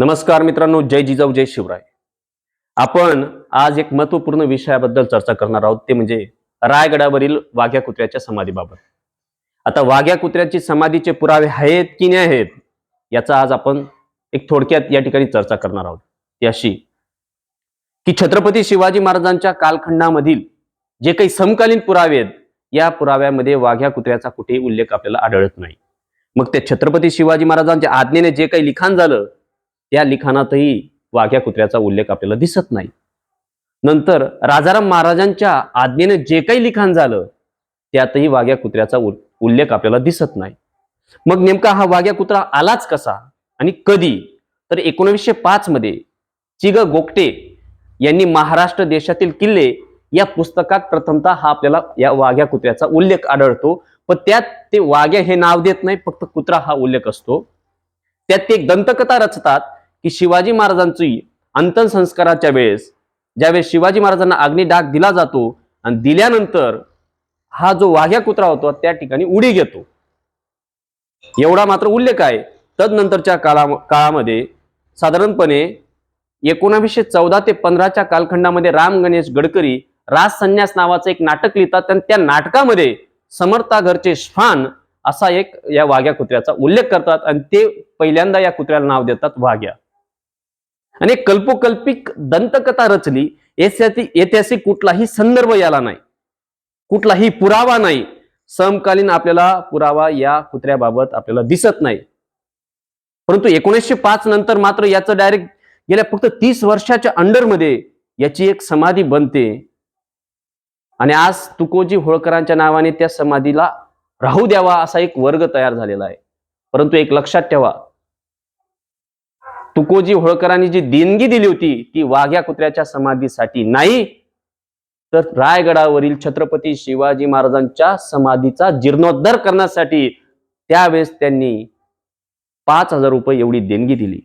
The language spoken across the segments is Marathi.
नमस्कार मित्रांनो जय जिजाऊ जय शिवराय. आपण आज एक महत्त्वपूर्ण विषयाबद्दल चर्चा करणार आहोत ते म्हणजे रायगडावरील वाघ्या कुत्र्याच्या समाधीबाबत. आता वाघ्या कुत्र्याची समाधीचे पुरावे आहेत की नाही आहेत याचा आज आपण एक थोडक्यात या ठिकाणी चर्चा करणार आहोत. ती अशी की छत्रपती शिवाजी महाराजांच्या कालखंडामधील जे काही समकालीन पुरावे आहेत या पुराव्यामध्ये वाघ्या कुत्र्याचा कुठेही उल्लेख आपल्याला आढळत नाही. मग ते छत्रपती शिवाजी महाराजांच्या आज्ञेने जे काही लिखाण झालं त्या लिखाणातही वाघ्या कुत्र्याचा उल्लेख आपल्याला दिसत नाही. नंतर राजाराम महाराजांच्या आज्ञेने जे काही लिखाण झालं त्यातही वाघ्या कुत्र्याचा उल्लेख आपल्याला दिसत नाही. मग नेमका हा वाघ्या कुत्रा आलाच कसा आणि कधी? तर एकोणीसशे पाच मध्ये चिग गोगटे यांनी महाराष्ट्र देशातील किल्ले या पुस्तकात प्रथमतः हा आपल्याला या वाघ्या कुत्र्याचा उल्लेख आढळतो. पण त्यात ते वाघ्या हे नाव देत नाही फक्त कुत्रा हा उल्लेख असतो. त्यात ते एक दंतकथा रचतात. की शिवाजी महाराजांची अंत्यसंस्काराच्या वेळेस ज्यावेळेस शिवाजी महाराजांना अग्निडाग दिला जातो आणि दिल्यानंतर हा जो वाघ्या कुत्रा होतो त्या ठिकाणी उडी घेतो. एवढा मात्र उल्लेख आहे. तदनंतरच्या काळा काळामध्ये साधारणपणे एकोणावीसशे चौदा ते पंधराच्या कालखंडामध्ये राम गणेश गडकरी राज संन्यास नावाचं एक नाटक लिहितात आणि त्या नाटकामध्ये समर्थाघरचे श्वान असा एक या वाघ्या कुत्र्याचा उल्लेख करतात आणि ते पहिल्यांदा या कुत्र्याला नाव देतात वाघ्या. आणि कल्पोकल्पिक दंतकथा रचली ऐतिहासिक ऐतिहासिक कुठलाही संदर्भ याला नाही. कुठलाही पुरावा नाही. समकालीन आपल्याला पुरावा या कुत्र्याबाबत आपल्याला दिसत नाही. परंतु एकोणीसशे पाच नंतर मात्र याचं डायरेक्ट गेल्या फक्त तीस वर्षाच्या अंडरमध्ये याची एक समाधी बनते. आणि आज तुकोजी होळकरांच्या नावाने त्या समाधीला राहू द्यावा असा एक वर्ग तयार झालेला आहे. परंतु एक लक्षात ठेवा तुकोजी होळकरांनी जी देणगी दिली होती ती वाघ्या कुत्र्याच्या समाधीसाठी नाही तर रायगडावरील छत्रपती शिवाजी महाराजांच्या समाधीचा जीर्णोद्धार करण्यासाठी त्यावेळेस त्यांनी पाच हजार रुपये एवढी देणगी दिली.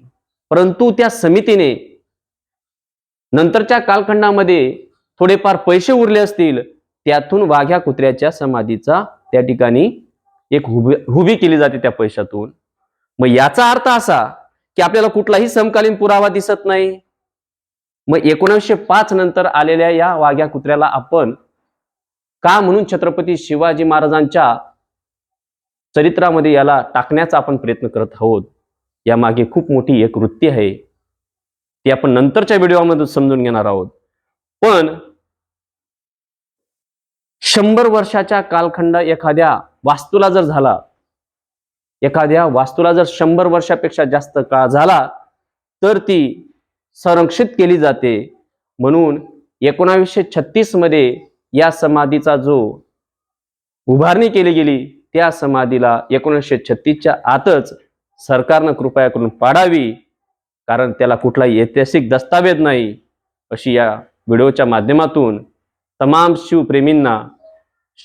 परंतु त्या समितीने नंतरच्या कालखंडामध्ये थोडेफार पैसे उरले असतील त्यातून वाघ्या कुत्र्याच्या समाधीचा त्या ठिकाणी एक हुबी हुबी केली जाते त्या पैशातून. मग याचा अर्थ असा की आपल्याला कुठलाही समकालीन पुरावा दिसत नाही. मग एकोणीसशे पाच नंतर आलेल्या या वाघ्या कुत्र्याला आपण का म्हणून छत्रपती शिवाजी महाराजांच्या चरित्रामध्ये याला टाकण्याचा आपण प्रयत्न करत आहोत यामागे खूप मोठी एक वृत्ती आहे. ती आपण नंतरच्या व्हिडिओमध्ये समजून घेणार आहोत. पण शंभर वर्षाच्या कालखंड एखाद्या वास्तूला जर झाला एखाद्या वास्तूला जर शंभर वर्षापेक्षा जास्त काळ झाला तर ती संरक्षित केली जाते. म्हणून एकोणावीसशे छत्तीसमध्ये या समाधीचा जो उभारणी केली गेली त्या समाधीला एकोणीसशे छत्तीसच्या आतच सरकारनं कृपया करून पाडावी कारण त्याला कुठलाही ऐतिहासिक दस्तावेज नाही. अशी या व्हिडिओच्या माध्यमातून तमाम शिवप्रेमींना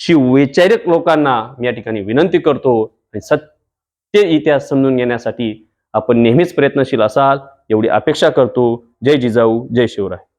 शिववैचारिक लोकांना मी या ठिकाणी विनंती करतो आणि सत्य ते इतिहास समजून घेण्यासाठी आपण नेहमीच प्रयत्नशील असाल एवढी अपेक्षा करतो. जय जिजाऊ जय शिवराय.